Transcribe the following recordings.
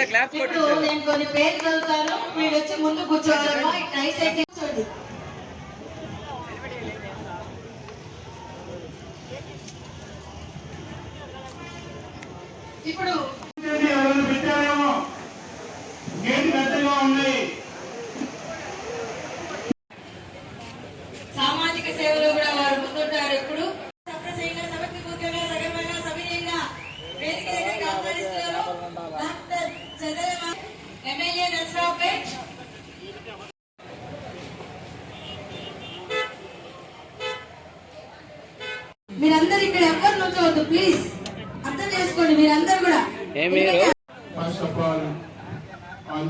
ఇప్పుడు నేను కొన్ని పేర్లు చదువుతాను. వీళ్ళు వచ్చి ముందు కూర్చోవాలమ్మా. First of all on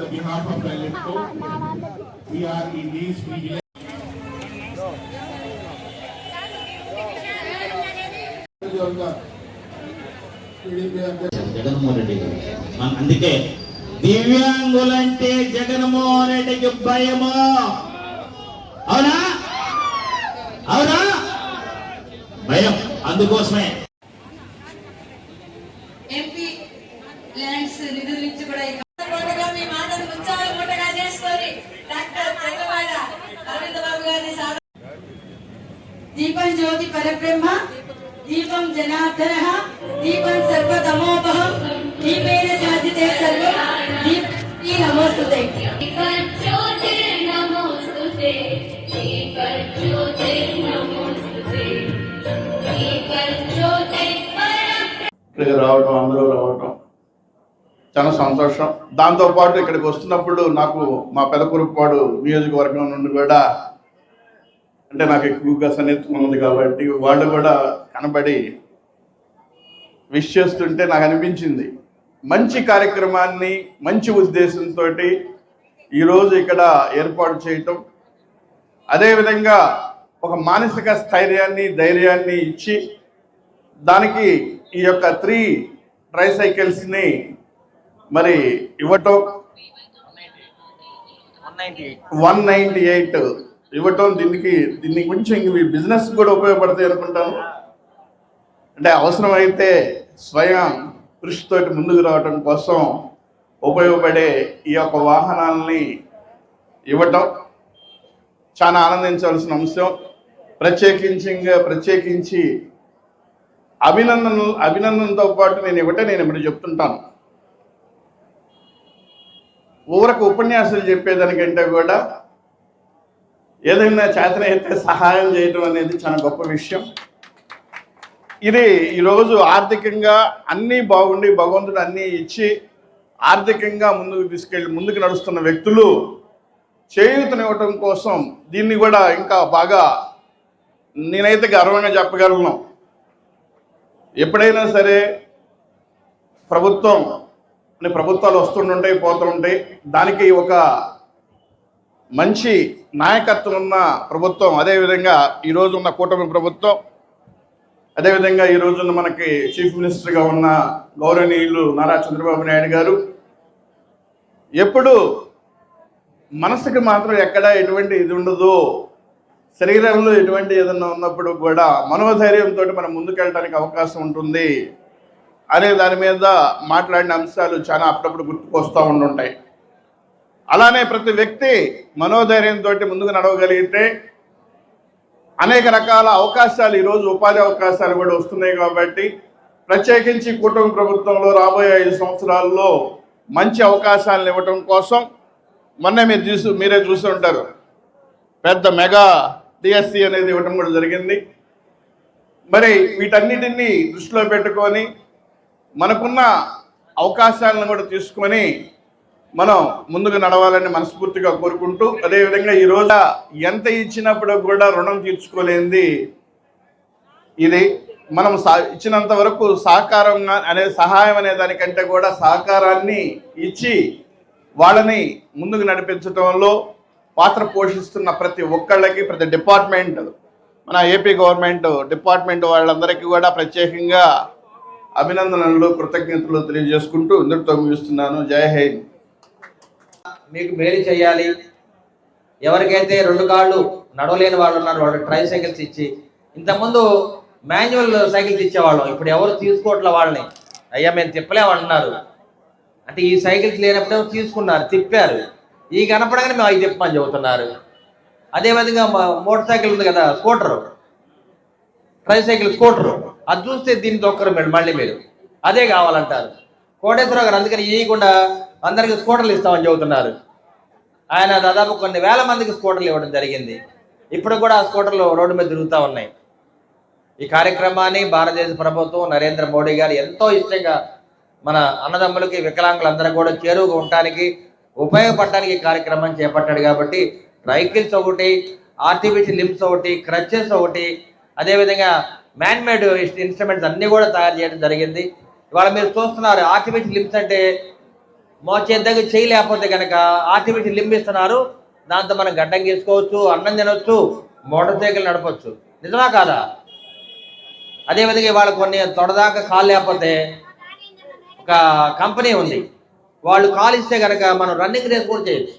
Jaganmohan Reddy garu. అందుకే దివ్యాంగులంటే జగన్మోహన్ రెడ్డికి భయము? అవునా? అవునా? భయం. అందుకోసమే కూడా ఈ మీ మాటను ముచ్చాలు మూటగా చేసుకొని డాక్టర్ చంద్రబాడ అరవింద బాబు దీపం జ్యోతి పరబ్రహ్మ దీపం జనార్దన దీపం సర్వతమోపహం దీపేన సాధితే సర్వం దీప్తి నమోస్తుతే. రావటం అందరూ రావటం. చాలా సంతోషం. దాంతోపాటు ఇక్కడికి వస్తున్నప్పుడు నాకు మా పెదకురుపాడు నియోజకవర్గం నుండి కూడా అంటే నాకు ఎక్కువగా సన్నిహితం ఉంది కాబట్టి వాళ్ళు కూడా కనబడి విష్ చేస్తుంటే నాకు అనిపించింది. మంచి కార్యక్రమాన్ని మంచి ఉద్దేశంతో ఈరోజు ఇక్కడ ఏర్పాటు చేయటం. అదేవిధంగా ఒక మానసిక స్థైర్యాన్ని ధైర్యాన్ని ఇచ్చి దానికి ఈ యొక్క త్రీ ట్రైసైకిల్స్ని మరి ఇవ్వటం? One ninety eight. ఇవ్వటం దీనికి దీన్ని కొంచెం ఇవి బిజినెస్ కూడా ఉపయోగపడతాయి అనుకుంటాను. అంటే అవసరమైతే స్వయం కృషితో ముందుకు రావటం కోసం ఉపయోగపడే ఈ యొక్క వాహనాలని ఇవ్వటం చాలా ఆనందించవలసిన అంశం. ప్రత్యేకించి ప్రత్యేకించి అభినందనలు అభినందనతో పాటు నేను ఇవ్వటే నేను ఇప్పుడు చెప్తుంటాను. ఊరకు ఉపన్యాసాలు చెప్పేదానికంటే కూడా ఏదైనా చేతనైతే సహాయం చేయడం అనేది చాలా గొప్ప విషయం. ఇది ఈరోజు ఆర్థికంగా అన్నీ బాగుండి భగవంతుడు అన్నీ ఇచ్చి ఆర్థికంగా ముందుకు తీసుకెళ్ళి ముందుకు నడుస్తున్న వ్యక్తులు చేయూతనివ్వటం కోసం దీన్ని కూడా ఇంకా బాగా నేనైతే గర్వంగా చెప్పగలను. ఎప్పుడైనా సరే ప్రభుత్వం కొన్ని ప్రభుత్వాలు వస్తుంటుంటాయి పోతుంటాయి దానికి ఒక మంచి నాయకత్వం ఉన్న ప్రభుత్వం అదేవిధంగా ఈరోజు ఉన్న కూటమి ప్రభుత్వం అదేవిధంగా ఈ రోజున మనకి చీఫ్ మినిస్టర్గా ఉన్న గౌరవనీయులు నారా చంద్రబాబు నాయుడు గారు. ఎప్పుడు మనసుకి మాత్రం ఎక్కడ ఎటువంటి ఇది ఉండదు. శరీరంలో ఎటువంటి ఏదన్నా ఉన్నప్పుడు కూడా మనోధైర్యంతో మనం ముందుకెళ్ళడానికి అవకాశం ఉంటుంది. అనే దాని మీద మాట్లాడిన అంశాలు చాలా అప్పుడప్పుడు గుర్తుకొస్తూ ఉండుంటాయి. అలానే ప్రతి వ్యక్తి మనోధైర్యంతో ముందుకు నడవగలిగితే అనేక రకాల అవకాశాలు ఈరోజు ఉపాధి అవకాశాలు కూడా వస్తున్నాయి కాబట్టి ప్రత్యేకించి కుటుంబ ప్రభుత్వంలో రాబోయే ఐదు సంవత్సరాల్లో మంచి అవకాశాలను ఇవ్వటం కోసం మొన్నే మీరు చూసి మీరే చూసి ఉంటారు. పెద్ద మెగా డిఎస్సి అనేది ఇవ్వటం కూడా జరిగింది. మరి వీటన్నిటిని దృష్టిలో పెట్టుకొని మనకున్న అవకాశాలను కూడా తీసుకొని మనం ముందుకు నడవాలని మనస్ఫూర్తిగా కోరుకుంటూ అదేవిధంగా ఈ ఎంత ఇచ్చినప్పుడు కూడా రుణం తీర్చుకోలేనిది ఇది. మనం సా ఇచ్చినంత వరకు సహకారం అనే సహాయం అనే దానికంటే కూడా సహకారాన్ని ఇచ్చి వాళ్ళని ముందుకు నడిపించడంలో పాత్ర పోషిస్తున్న ప్రతి ఒక్కళ్ళకి ప్రతి డిపార్ట్మెంట్ మన ఏపీ గవర్నమెంట్ డిపార్ట్మెంట్ వాళ్ళందరికీ కూడా ప్రత్యేకంగా అభినందనలు కృతజ్ఞతలు తెలియజేసుకుంటూ ఇందుటితో ముగిస్తున్నాను. జై హై మీకు మేలు చేయాలి. ఎవరికైతే రెండు కాళ్ళు నడవలేని వాళ్ళు ఉన్నారు వాళ్ళు ట్రై సైకిల్స్ ఇచ్చి ఇంతకుముందు మాన్యువల్ సైకిల్స్ ఇచ్చేవాళ్ళం. ఇప్పుడు ఎవరు తీసుకోవట్లే వాళ్ళని. అయ్యా మేము తిప్పలేము అంటున్నారు అంటే ఈ సైకిల్స్ లేనప్పుడే తీసుకున్నారు తిప్పారు. ఈ కనపడగానే మేము అవి తిప్పమని చెబుతున్నారు. అదేవిధంగా మా- మోటార్ సైకిల్ ఉంది కదా స్కూటర్. Try cycle scooter. అది చూస్తే దీన్ని దొక్కరు మీరు మళ్ళీ మీరు. అదే కావాలంటారు. కోటేశ్వరరావు గారు అందుకని ఇవ్వకుండా అందరికి స్కూటర్లు ఇస్తామని చెబుతున్నారు. ఆయన దాదాపు కొన్ని వేల మందికి స్కూటర్లు ఇవ్వడం జరిగింది. ఇప్పుడు కూడా ఆ స్కూటర్లు రోడ్డు మీద తిరుగుతూ ఉన్నాయి. ఈ కార్యక్రమాన్ని భారతదేశ ప్రభుత్వం నరేంద్ర మోడీ గారు ఎంతో ఇష్టంగా మన అన్నదమ్ములకి వికలాంగులందరూ కూడా చేరువుగా ఉండటానికి ఉపయోగపడటానికి ఈ కార్యక్రమాన్ని చేపట్టాడు కాబట్టి రైకిల్స్ ఒకటి ఆర్టిఫిషియల్ లిమ్స్ ఒకటి క్రచెస్ ఒకటి అదేవిధంగా మ్యాన్మేడ్ ఇన్స్ట్రుమెంట్స్ అన్నీ కూడా తయారు చేయడం జరిగింది. ఇవాళ మీరు చూస్తున్నారు ఆర్టిఫిషియల్ లిమ్స్ అంటే మోచేద్దకు దగ్గర చేయలేకపోతే కనుక ఆర్టిఫిషియల్ లింబ్ ఇస్తున్నారు. దాంతో మనం గడ్డం గీసుకోవచ్చు అన్నం తినొచ్చు మోటార్ సైకిల్ నడపచ్చు. నిజమా కాదా? అదేవిధంగా ఇవాళ కొన్ని తొడదాకా కాలు లేకపోతే ఒక కంపెనీ ఉంది. వాళ్ళు కాలు ఇస్తే కనుక మనం రన్నింగ్ రేస్ కూడా చేయొచ్చు.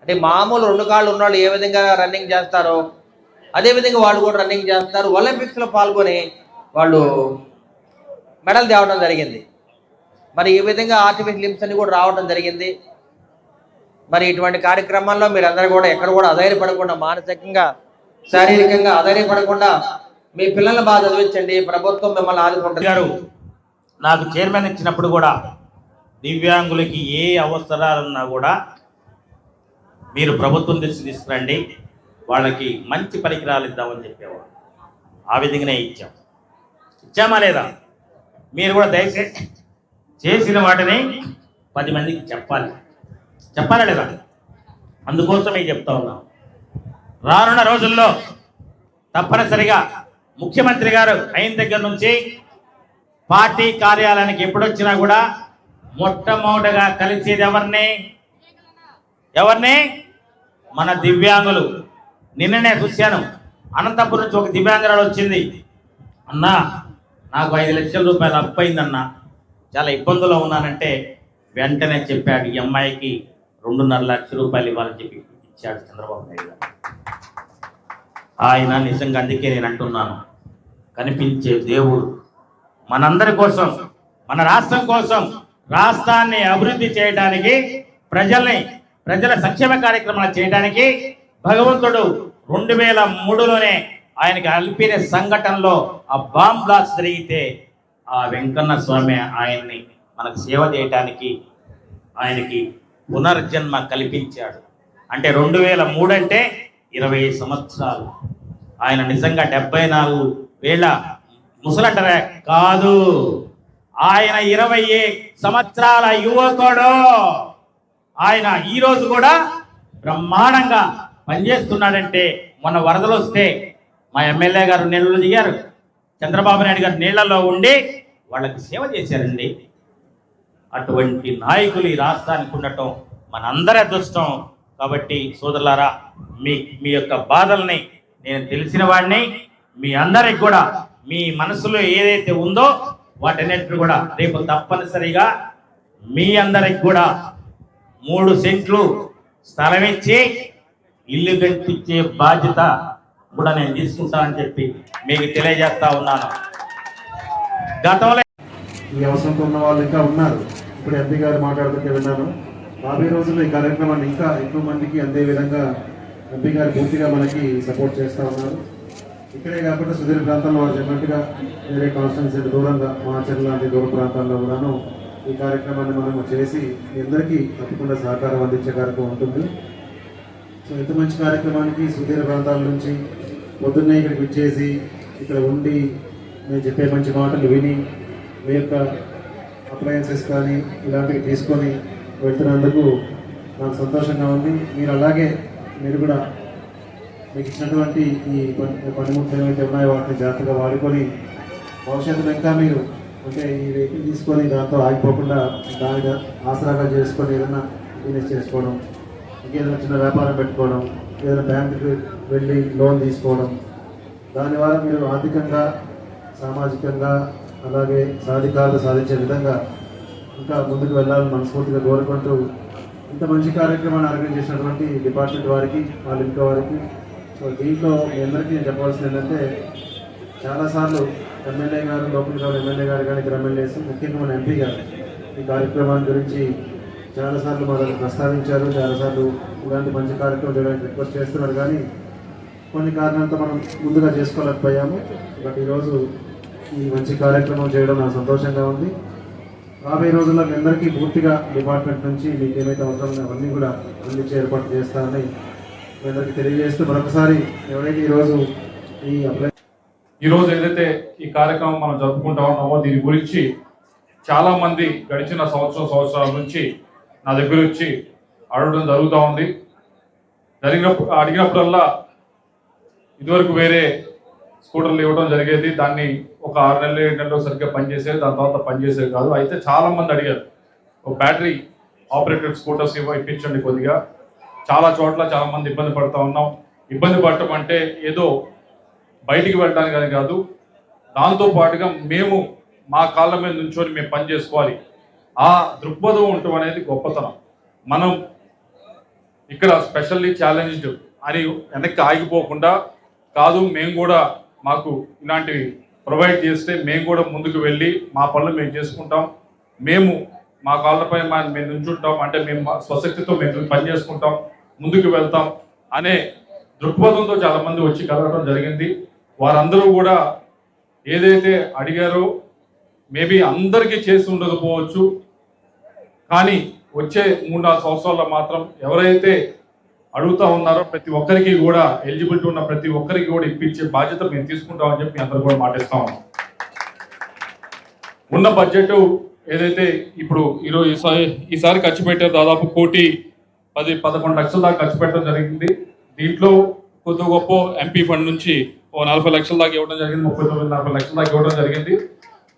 అంటే మామూలు రెండు కాళ్ళు ఉన్నవాళ్ళు ఏ విధంగా రన్నింగ్ చేస్తారో అదే విధంగా వాళ్ళు కూడా రన్నింగ్ చేస్తారు. ఒలింపిక్స్లో పాల్గొని వాళ్ళు మెడల్ తేవడం జరిగింది. మరి ఈ విధంగా ఆర్టిఫిషియల్ లిమ్స్ అన్ని కూడా రావడం జరిగింది. మరి ఇటువంటి కార్యక్రమాల్లో మీరందరూ కూడా ఎక్కడ కూడా అధైర్యపడకుండా మానసికంగా శారీరకంగా అధైర్యపడకుండా మీ పిల్లల్ని బాగా చదివించండి. ప్రభుత్వం మిమ్మల్ని ఆదుకుంటున్నారు నాకు చైర్మన్ ఇచ్చినప్పుడు కూడా దివ్యాంగులకి ఏ అవసరాలున్నా కూడా మీరు ప్రభుత్వం దృష్టి తీసుకురండి. వాళ్ళకి మంచి పరికరాలు ఇద్దామని చెప్పేవాడు. ఆ విధంగానే ఇచ్చాం. ఇచ్చామా లేదా? మీరు కూడా దయచేసి చేసిన వాటిని పది మందికి చెప్పాలి. చెప్పాలా లేదా? అందుకోసమే చెప్తా ఉన్నాం. రానున్న రోజుల్లో తప్పనిసరిగా ముఖ్యమంత్రి గారు అయిన దగ్గర నుంచి పార్టీ కార్యాలయానికి ఎప్పుడొచ్చినా కూడా మొట్టమొదటగా కలిసేది ఎవరిని? ఎవరిని? మన దివ్యాంగులు. నిన్ననే చూశాను. అనంతపురం నుంచి ఒక దివ్యాంగరాలు వచ్చింది. అన్నా నాకు ఐదు లక్షల రూపాయలు అప్పు అయిందన్నా చాలా ఇబ్బందులో ఉన్నానంటే వెంటనే చెప్పాడు. ఈ అమ్మాయికి రెండున్నర లక్షల రూపాయలు ఇవ్వాలని చెప్పి ఇచ్చాడు చంద్రబాబు నాయుడు గారు. ఆయన నిజంగా అందుకే నేను అంటున్నాను. కనిపించే దేవుడు మనందరి కోసం మన రాష్ట్రం కోసం రాష్ట్రాన్ని అభివృద్ధి చేయడానికి ప్రజల్ని ప్రజల సంక్షేమ కార్యక్రమాలు చేయడానికి భగవంతుడు రెండు వేల మూడులోనే ఆయనకి అల్పిన సంఘటనలో ఆ బాంబ్ బ్లాస్ట్ జరిగితే ఆ వెంకన్న స్వామి ఆయన్ని మనకు సేవ చేయటానికి ఆయనకి పునర్జన్మ కల్పించాడు. అంటే రెండు వేల మూడు అంటే ఇరవై సంవత్సరాలు. ఆయన నిజంగా డెబ్బై నాలుగు వేల ముసలంటారా? కాదు. ఆయన ఇరవై సంవత్సరాల యువకుడు. ఆయన ఈరోజు కూడా బ్రహ్మాండంగా పనిచేస్తున్నాడంటే మొన్న వరదలు వస్తే మా ఎమ్మెల్యే గారు నీళ్ళలో దిగారు. చంద్రబాబు నాయుడు గారు నీళ్ళలో ఉండి వాళ్ళకి సేవ చేశారండి. అటువంటి నాయకులు ఈ రాష్ట్రానికి ఉండటం మనందరి అదృష్టం. కాబట్టి సోదరులారా మీ మీ యొక్క బాధల్ని నేను తెలిసిన వాడిని మీ అందరికి కూడా మీ మనసులో ఏదైతే ఉందో వాటన్నిటిని కూడా రేపు తప్పనిసరిగా మీ అందరికి కూడా మూడు సెంట్లు స్థలం ఇచ్చి ఇల్లు కల్పించే బాధ్యత కూడా నేను తీసుకుంటానని చెప్పి మీకు తెలియజేస్తా ఉన్నాను. గతంలో ఈ అవసరంతో ఉన్న వాళ్ళు ఇంకా ఉన్నారు. ఇప్పుడు ఎంపీ గారు మాట్లాడుతుంటే విన్నాను. రాబోయే రోజుల్లో ఈ కార్యక్రమాన్ని ఇంకా ఎక్కువ మందికి అందే విధంగా ఎంపీ గారు పూర్తిగా మనకి సపోర్ట్ చేస్తూ ఉన్నారు. ఇక్కడే కాకుండా సుదీర్ ప్రాంతాల్లో వారు చెప్పినట్టుగా వేరే కాన్స్టిట్యూన్సీ దూరంగా మాచర్ లాంటి దూర ప్రాంతాల్లో కూడాను ఈ కార్యక్రమాన్ని మనం చేసి అందరికీ తప్పకుండా సహకారం అందించే కార్యక్రమం ఉంటుంది. సో ఇంత మంచి కార్యక్రమానికి సుదీర ప్రాంతాల నుంచి పొద్దున్నే ఇక్కడికి వచ్చేసి ఇక్కడ ఉండి నేను చెప్పే మంచి మాటలు విని మీ యొక్క అప్లయన్సెస్ కానీ ఇలాంటివి తీసుకొని వెళ్తున్నందుకు నాకు సంతోషంగా ఉంది. మీరు అలాగే మీరు కూడా మీకు ఇచ్చినటువంటి ఈ పని- పనిముట్లు ఏవైతే ఉన్నాయో వాటిని జాగ్రత్తగా వాడుకొని భవిష్యత్తులో ఇంకా మీరు అంటే ఈ వెహికల్ తీసుకొని దాంతో ఆగిపోకుండా దానిగా ఆసరాగా చేసుకొని ఏదైనా బిజినెస్ చేసుకోవడం ఇంకేదైనా చిన్న వ్యాపారం పెట్టుకోవడం ఏదైనా బ్యాంకుకి వెళ్ళి లోన్ తీసుకోవడం. దాని ద్వారా మీరు ఆర్థికంగా సామాజికంగా అలాగే సాధికారత సాధించే విధంగా ఇంకా ముందుకు వెళ్ళాలని మనస్ఫూర్తిగా కోరుకుంటూ ఇంత మంచి కార్యక్రమాన్ని ఆర్గనైజ్ చేసినటువంటి డిపార్ట్మెంట్ వారికి వాళ్ళ ఇంట్లో వారికి. సో దీంట్లో మీ అందరికీ నేను చెప్పాల్సింది ఏంటంటే చాలాసార్లు ఎమ్మెల్యే గారు లోపల గారు ఎమ్మెల్యే గారు కానీ ఇద్దరు ఎమ్మెల్యేస్ ముఖ్యంగా మన ఎంపీ గారు ఈ కార్యక్రమాన్ని గురించి చాలాసార్లు మనల్ని ప్రస్తావించారు చాలాసార్లు ఇలాంటి మంచి కార్యక్రమం చేయడానికి రిక్వెస్ట్ చేస్తున్నారు కానీ కొన్ని కారణాలతో మనం ముందుగా చేసుకోలేకపోయాము. బట్ ఈరోజు ఈ మంచి కార్యక్రమం చేయడం నాకు సంతోషంగా ఉంది. రాబోయే రోజుల్లో మీ అందరికీ పూర్తిగా డిపార్ట్మెంట్ నుంచి మీకు ఏమైతే అవసరం అవన్నీ కూడా అందించే ఏర్పాటు చేస్తారని మీ అందరికీ తెలియజేస్తూ మరొకసారి ఎవరైతే ఈరోజు ఈ అప్లై ఏదైతే ఈ కార్యక్రమం మనం జరుపుకుంటా ఉన్నామో దీని గురించి చాలామంది గడిచిన సంవత్సరం సంవత్సరాల నుంచి నా దగ్గర వచ్చి అడగడం జరుగుతూ ఉంది. జరిగినప్పుడు అడిగినప్పుడల్లా ఇదివరకు వేరే స్కూటర్లు ఇవ్వడం జరిగేది. దాన్ని ఒక ఆరు నెలలు ఏడు నెలలు సరిగ్గా పనిచేసేది దాని తర్వాత పనిచేసేది కాదు. అయితే చాలా మంది అడిగారు ఒక బ్యాటరీ ఆపరేటెడ్ స్కూటర్స్ ఇవ్వ ఇప్పించండి కొద్దిగా. చాలా చోట్ల చాలామంది ఇబ్బంది పడుతూ ఉన్నాం. ఇబ్బంది పడటం అంటే ఏదో బయటికి వెళ్ళడానికి అని కాదు. దాంతో పాటుగా మేము మా కాళ్ళ మీద నుంచొని మేము పని చేసుకోవాలి. ఆ దృక్పథం ఉండటం అనేది గొప్పతనం. మనం ఇక్కడ స్పెషల్లీ ఛాలెంజ్డ్ అని వెనక్కి ఆగిపోకుండా కాదు మేము కూడా మాకు ఇలాంటివి ప్రొవైడ్ చేస్తే మేము కూడా ముందుకు వెళ్ళి మా పనులు మేము చేసుకుంటాం. మేము మా కాళ్ళపై మా మేము నుంచుంటాం. అంటే మేము మా స్వశక్తితో మేము పని చేసుకుంటాం ముందుకు వెళ్తాం అనే దృక్పథంతో చాలామంది వచ్చి కలగడం జరిగింది. వారందరూ కూడా ఏదైతే అడిగారో మేబీ అందరికీ చేసి ఉండకపోవచ్చు. కానీ వచ్చే మూడు నాలుగు సంవత్సరాల్లో మాత్రం ఎవరైతే అడుగుతా ఉన్నారో ప్రతి ఒక్కరికి కూడా ఎలిజిబిలిటీ ఉన్న ప్రతి ఒక్కరికి కూడా ఇప్పించే బాధ్యత మేము తీసుకుంటామని చెప్పి అందరూ కూడా మాటిస్తా ఉన్నాం. ఉన్న బడ్జెట్ ఏదైతే ఇప్పుడు ఈరోజు ఈసారి ఈసారి ఖర్చు పెట్టారు దాదాపు కోటి పది పదకొండు లక్షల దాకా ఖర్చు పెట్టడం జరిగింది. దీంట్లో కొద్ది గొప్ప ఎంపీ ఫండ్ నుంచి ఓ నలభై లక్షల దాకా ఇవ్వడం జరిగింది ముప్పై తొమ్మిది నలభై లక్షల దాకా ఇవ్వడం జరిగింది.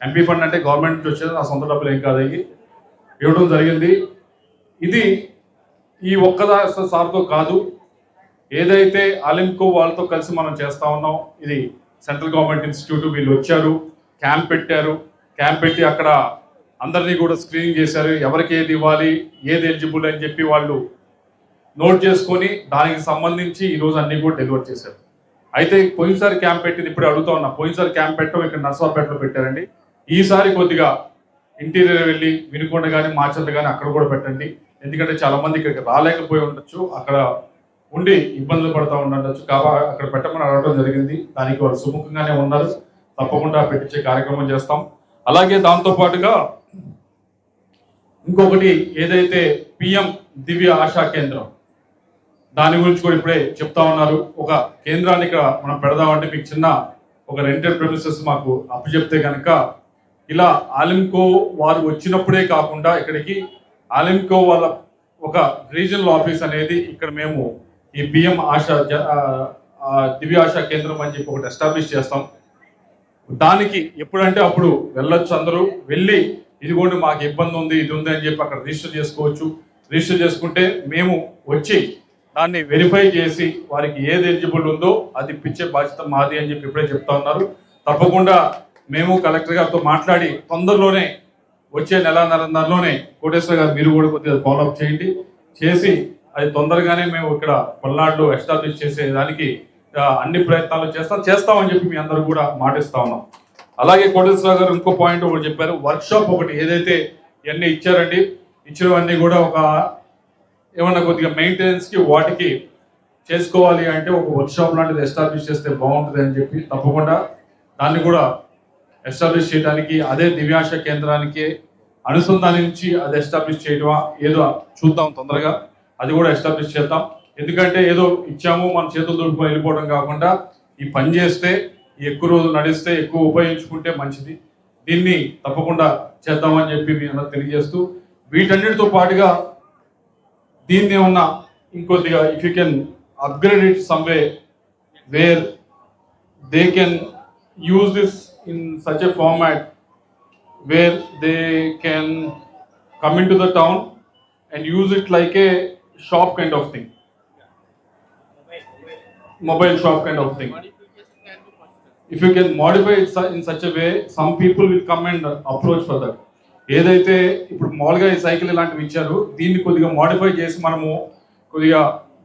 ఎంపీ ఫండ్ అంటే గవర్నమెంట్ నుంచి వచ్చేది నా సొంత డబ్బులు ఏం కాదు అయ్యి. ఇవ్వడం జరిగింది. ఇది ఈ ఒక్కదా సార్తో కాదు. ఏదైతే అలింకో వాళ్ళతో కలిసి మనం చేస్తూ ఉన్నాం ఇది సెంట్రల్ గవర్నమెంట్ ఇన్స్టిట్యూట్ వీళ్ళు వచ్చారు క్యాంప్ పెట్టారు. క్యాంప్ పెట్టి అక్కడ అందరినీ కూడా స్క్రీనింగ్ చేశారు. ఎవరికి ఏది ఇవ్వాలి ఏది ఎలిజిబుల్ అని చెప్పి వాళ్ళు నోట్ చేసుకొని దానికి సంబంధించి ఈరోజు అన్నీ అన్ని కూడా డెలివర్ చేశారు. అయితే పోయినసారి క్యాంప్ పెట్టింది ఇప్పుడు అడుగుతా ఉన్నా పోయినసారి క్యాంప్ పెట్టడం ఇక్కడ నర్సాపేటలో పెట్టారండి. ఈసారి కొద్దిగా ఇంటీరియర్ వెళ్ళి వినుకొండ కానీ మాచర్ల కానీ అక్కడ కూడా పెట్టండి. ఎందుకంటే చాలా మంది ఇక్కడికి రాలేకపోయి ఉండొచ్చు. అక్కడ ఉండి ఇబ్బందులు పడుతూ ఉండొచ్చు. కాబట్టి అక్కడ పెట్టమని అడగడం జరిగింది. దానికి వాళ్ళు సుముఖంగానే ఉన్నారు. తప్పకుండా పెట్టించే కార్యక్రమం చేస్తాం. అలాగే దాంతో పాటుగా ఇంకొకటి ఏదైతే పిఎం దివ్య ఆశా కేంద్రం దాని గురించి కూడా ఇప్పుడే చెప్తా ఉన్నారు. ఒక కేంద్రాన్ని ఇక్కడ మనం పెడదామంటే మీకు చిన్న ఒక రెంటెడ్ ప్రొడ్యూసర్స్ మాకు అప్పచెప్తే కనుక ఇలా ఆలింకో వారు వచ్చినప్పుడే కాకుండా ఇక్కడికి ఆలింకో వాళ్ళ ఒక రీజనల్ ఆఫీస్ అనేది ఇక్కడ మేము ఈ పిఎం ఆశా దివ్య ఆశా కేంద్రం అని చెప్పి ఒకటి ఎస్టాబ్లిష్ చేస్తాం. దానికి ఎప్పుడంటే అప్పుడు వెళ్ళొచ్చు అందరూ వెళ్ళి ఇదిగోండి మాకు ఇబ్బంది ఉంది ఇది ఉంది అని చెప్పి అక్కడ రిజిస్టర్ చేసుకోవచ్చు. రిజిస్టర్ చేసుకుంటే మేము వచ్చి దాన్ని వెరిఫై చేసి వారికి ఏది ఎలిజిబుల్ ఉందో అది ఇప్పించే బాధ్యత మాది అని చెప్పి ఇప్పుడే చెప్తా ఉన్నారు. తప్పకుండా మేము కలెక్టర్ గారితో మాట్లాడి తొందరలోనే వచ్చే నెల నెలన్నరలోనే కోటేశ్వర గారు మీరు కూడా కొద్దిగా ఫాలోఅప్ చేయండి. చేసి అది తొందరగానే మేము ఇక్కడ పల్నాడులో ఎస్టాబ్లిష్ చేసేదానికి అన్ని ప్రయత్నాలు చేస్తాం. చేస్తామని చెప్పి మీ అందరూ కూడా మాటిస్తా ఉన్నాం. అలాగే కోటేశ్వర గారు ఇంకో పాయింట్ ఒకటి చెప్పారు. వర్క్షాప్ ఒకటి ఏదైతే ఇవన్నీ ఇచ్చారండి ఇచ్చినవన్నీ కూడా ఒక ఏమన్నా కొద్దిగా మెయింటెనెన్స్కి వాటికి చేసుకోవాలి అంటే ఒక వర్క్షాప్ లాంటిది ఎస్టాబ్లిష్ చేస్తే బాగుంటుంది అని చెప్పి తప్పకుండా దాన్ని కూడా ఎస్టాబ్లిష్ చేయడానికి అదే దివ్యాశ కేంద్రానికి అనుసంధానించి అది ఎస్టాబ్లిష్ చేయడమా ఏదో చూద్దాం తొందరగా. అది కూడా ఎస్టాబ్లిష్ చేద్దాం. ఎందుకంటే ఏదో ఇచ్చాము మన చేతులు దొరుకుని వెళ్ళిపోవడం కాకుండా ఈ పని చేస్తే ఎక్కువ రోజులు నడిస్తే ఎక్కువ ఉపయోగించుకుంటే మంచిది. దీన్ని తప్పకుండా చేద్దామని చెప్పి మీ అందరూ తెలియజేస్తూ వీటన్నిటితో పాటుగా దీన్ని ఉన్న ఇంకొద్దిగా if you can upgrade it somewhere they can use this in such a format where they can come into the town and use it like a shop kind of thing mobile shop kind of thing. If you can modify it in such a way, some people will come and approach for that. ఏదైతే ఇప్పుడు మామూలుగా ఈ cycle ఇలాంటివి ఇచ్చారు దీన్ని కొద్దిగా modify చేసి మనము కొద్దిగా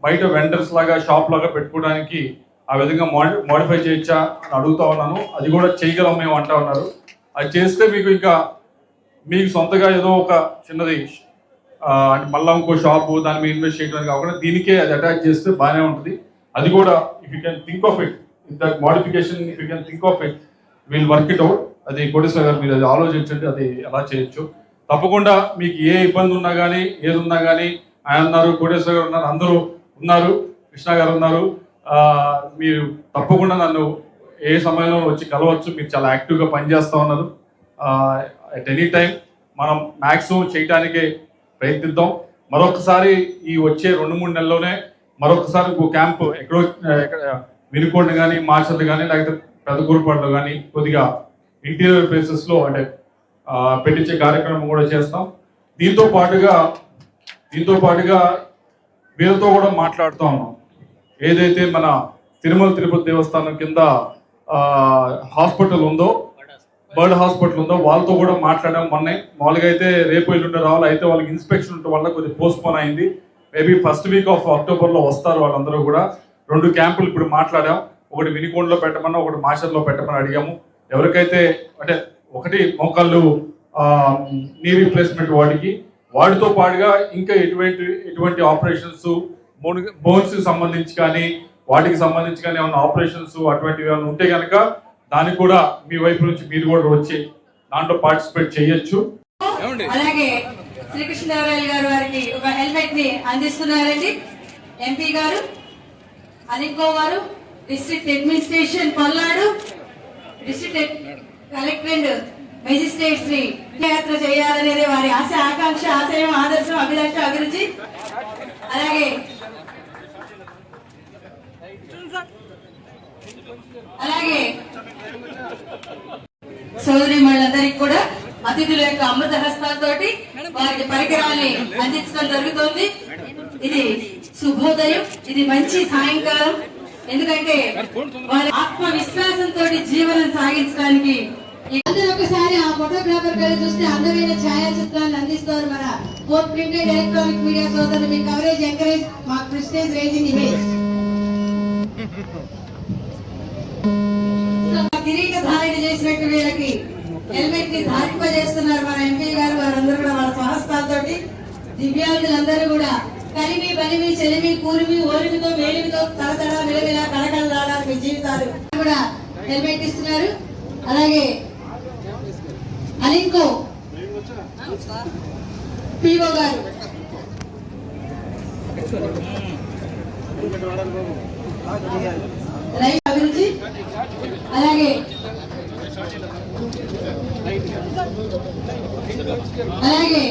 బయట వెండర్స్ లాగా షాప్ లాగా పెట్టుకోవడానికి ఆ విధంగా మోడి మోడిఫై చేయొచ్చా అని అడుగుతా ఉన్నాను. అది కూడా చేయగలం మేము అంటా ఉన్నారు. అది చేస్తే మీకు ఇంకా మీకు సొంతగా ఏదో ఒక చిన్నది అంటే మళ్ళీ ఇంకో షాపు దాని మీద ఇన్వెస్ట్ చేయడానికి కాకుండా దీనికే అది అటాచ్ చేస్తే బాగానే ఉంటుంది. అది కూడా if you can think of it that modification if you can think of it will work it out అది కోటేశ్వర గారు మీరు అది ఆలోచించండి అది ఎలా చేయొచ్చు. తప్పకుండా మీకు ఏ ఇబ్బంది ఉన్నా కానీ ఏది ఉన్నా కానీ ఆయన ఉన్నారు కోటేశ్వర గారు ఉన్నారు అందరూ ఉన్నారు కృష్ణ గారు ఉన్నారు మీరు తప్పకుండా నన్ను ఏ సమయంలో వచ్చి కలవచ్చు మీరు చాలా యాక్టివ్గా పనిచేస్తూ ఉన్నారు. అట్ ఎనీ టైం మనం మ్యాక్సిమం చేయటానికి ప్రయత్నిద్దాం. మరొకసారి ఈ వచ్చే రెండు మూడు నెలల్లోనే మరొకసారి ఇంకో క్యాంప్ ఎక్కడో ఎక్కడ వినుకొండ కానీ మార్చర్లు కానీ లేకపోతే పెద్దకూరుపాడులో కానీ కొద్దిగా ఇంటీరియర్ ప్లేసెస్లో అంటే పెట్టించే కార్యక్రమం కూడా చేస్తాం. దీంతో పాటుగా దీంతో పాటుగా వీళ్ళతో కూడా మాట్లాడుతూ ఉన్నాం. ఏదైతే మన తిరుమల తిరుపతి దేవస్థానం కింద హాస్పిటల్ ఉందో బర్డ్ హాస్పిటల్ ఉందో వాళ్ళతో కూడా మాట్లాడాం మొన్నే. మామూలుగా అయితే రేపు ఎల్లుండి రావాలి. అయితే వాళ్ళకి ఇన్స్పెక్షన్ ఉండటం వల్ల కొద్దిగా పోస్ట్పోన్ అయింది. మేబీ ఫస్ట్ వీక్ ఆఫ్ అక్టోబర్లో వస్తారు వాళ్ళందరూ కూడా. రెండు క్యాంపులు ఇప్పుడు మాట్లాడాం. ఒకటి వినికోండ్లో పెట్టమన్నా ఒకటి మాషర్లో పెట్టమని అడిగాము. ఎవరికైతే అంటే ఒకటి మోకాళ్ళు నీ రీప్లేస్మెంట్ వాడికి వాడితో పాటుగా ఇంకా ఎటువంటి ఎటువంటి ఆపరేషన్స్ బోన్స్ సంబంధించి కానీ వాటికి సంబంధించి కానీ ఏమైనా ఆపరేషన్స్ అటువంటివి ఏమైనా ఉంటే కనుక దానికి కూడా మీ వైపు నుంచి మీరు కూడా వచ్చి దాంట్లో పార్టిసిపేట్ చేయొచ్చు. అలాగే శ్రీకృష్ణదేవరాయలు గారు వారికి ఒక హెల్మెట్ని అందిస్తున్నారండి. ఎంపీ గారు అనింకో గారు district administration Palnadu district collectorate magistrate Shri యాత్ర చేయాలనేది వారి ఆశ ఆకాంక్ష ఆశయం ఆదర్శం అభిలాష అభిరుచి. అలాగే అలాగే సోదరి మళ్ళందరికి కూడా అతిథుల యొక్క అమృత హస్తాలతోటి వారికి పరికరాల్ని అందించడం జరుగుతోంది. ఇది శుభోదయం ఇది మంచి సాయంకాలం. ఎందుకంటే వాళ్ళ ఆత్మవిశ్వాసంతో జీవనం సాగించడానికి అందరూ ఒకసారి ఆ ఫోటోగ్రాఫర్ గారు చూస్తే అందమైన ఛాయాచిత్రాన్ని అందిస్తారు మన ఫోర్ ప్రింటెడ్ ఎలక్ట్రానిక్ మీడియా సోదరులు. మీ కవరేజ్ ఎంకరేజ్ మా ప్రెస్టేజ్ రేజింగ్ ఇమేజ్ చేసినట్టు వీళ్ళకి హెల్మెట్ని ధారింపజేస్తున్నారు మన ఎంపీ గారు వారందరూ కూడా వాళ్ళ స్వహస్తాలతో దివ్యాంగులందరూ కూడా కలిమి బలిమి చెలిమి కూరిమి ఓరిమితో వేలిమితో తలతడ విలవిల కళకళలాడాలి మీ జీవితాలు కూడా హెల్మెట్ ఇస్తున్నారు. అలాగే అలింకో పిఓ గారు. అభివృద్ధి. అభిరుచి అలాగే అలాగే